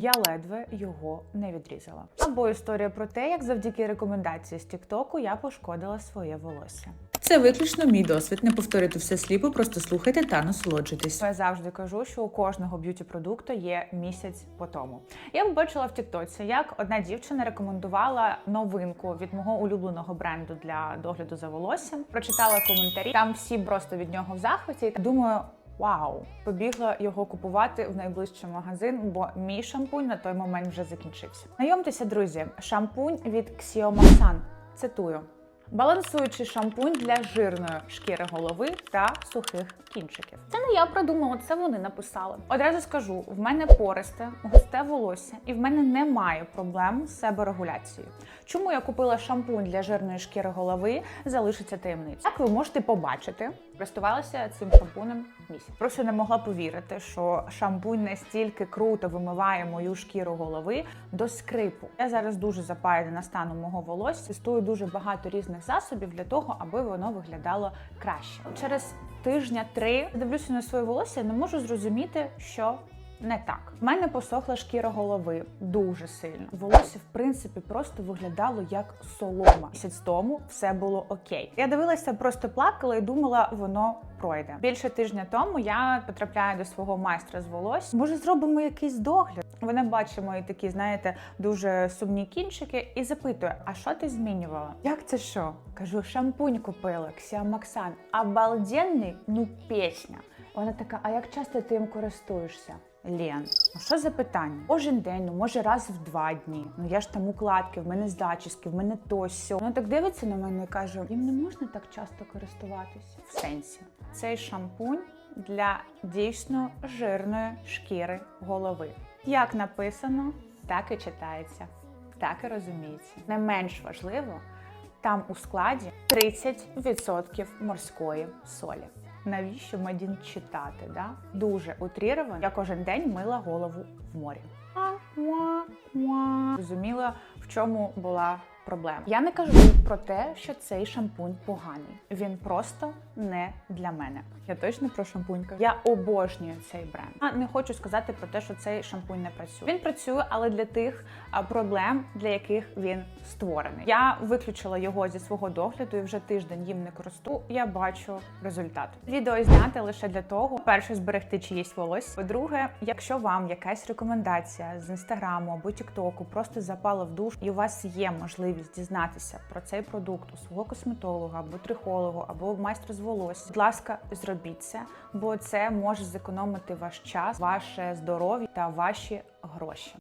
Я ледве його не відрізала. Або історія про те, як завдяки рекомендації з Тіктоку я пошкодила своє волосся. Це виключно мій досвід. Не повторюйте все сліпо, просто слухайте та насолоджуйтесь. Я завжди кажу, що у кожного б'юті продукту є місяць по тому. Я побачила в Тіктоці, як одна дівчина рекомендувала новинку від мого улюбленого бренду для догляду за волоссям. Прочитала коментарі. Там всі просто від нього в захваті. Думаю. Вау, побігла його купувати в найближчий магазин, бо мій шампунь на той момент вже закінчився. Знайомтеся, друзі, шампунь від Xiomasan. Цитую: балансуючий шампунь для жирної шкіри голови та сухих кінчиків. Це не я придумала, це вони написали. Одразу скажу: в мене пористе, густе волосся, і в мене немає проблем з себорегуляцією. Чому я купила шампунь для жирної шкіри голови, залишиться таємницею. Як ви можете побачити, користувалася цим шампунем місяць. Просто не могла повірити, що шампунь настільки круто вимиває мою шкіру голови до скрипу. Я зараз дуже запаяна станом мого волосся. Тестую дуже багато різних засобів для того, аби воно виглядало краще. Через тижня три. Дивлюся на своє волосся, не можу зрозуміти, що не так. В мене посохла шкіра голови дуже сильно. Волосся, в принципі, просто виглядало як солома. Місяць тому все було окей. Я дивилася, просто плакала і думала, воно пройде. Більше тижня тому я потрапляю до свого майстра з волосся. Може, зробимо якийсь догляд. Вона бачить мої такі, знаєте, дуже сумні кінчики і запитує: а що ти змінювала? Як це що? Кажу, шампунь купила, Ксіамаксан. Обалденний, ну пісня. Вона така: а як часто ти їм користуєшся? Лен, ну що за питання? Кожен день, ну може раз в два дні. Ну я ж там укладки, в мене зачіски, в мене то сьо. Вона так дивиться на мене і каже: їм не можна так часто користуватися. В сенсі, цей шампунь для дійсно жирної шкіри голови. Як написано, так і читається, так і розуміється. Не менш важливо, там у складі 30% морської солі. Навіщо Мадін читати? Да? Дуже утріровано. Я кожен день мила голову в морі. Розуміла, в чому була проблема. Я не кажу про те, що цей шампунь поганий. Він просто не для мене. Я точно про шампунь кажу. Я обожнюю цей бренд. А не хочу сказати про те, що цей шампунь не працює. Він працює, але для тих проблем, для яких він створений. Я виключила його зі свого догляду і вже тиждень їм не користую. Я бачу результат. Відео зняти лише для того, перше зберегти чиїсь волосся. По-друге, якщо вам якась рекомендація з інстаграму або тіктоку просто запала в душ, і у вас є можливість дізнатися про цей продукт у свого косметолога або трихолога, або майстра з волосся, будь ласка, зробіть це, бо це може зекономити ваш час, ваше здоров'я та ваші гроші.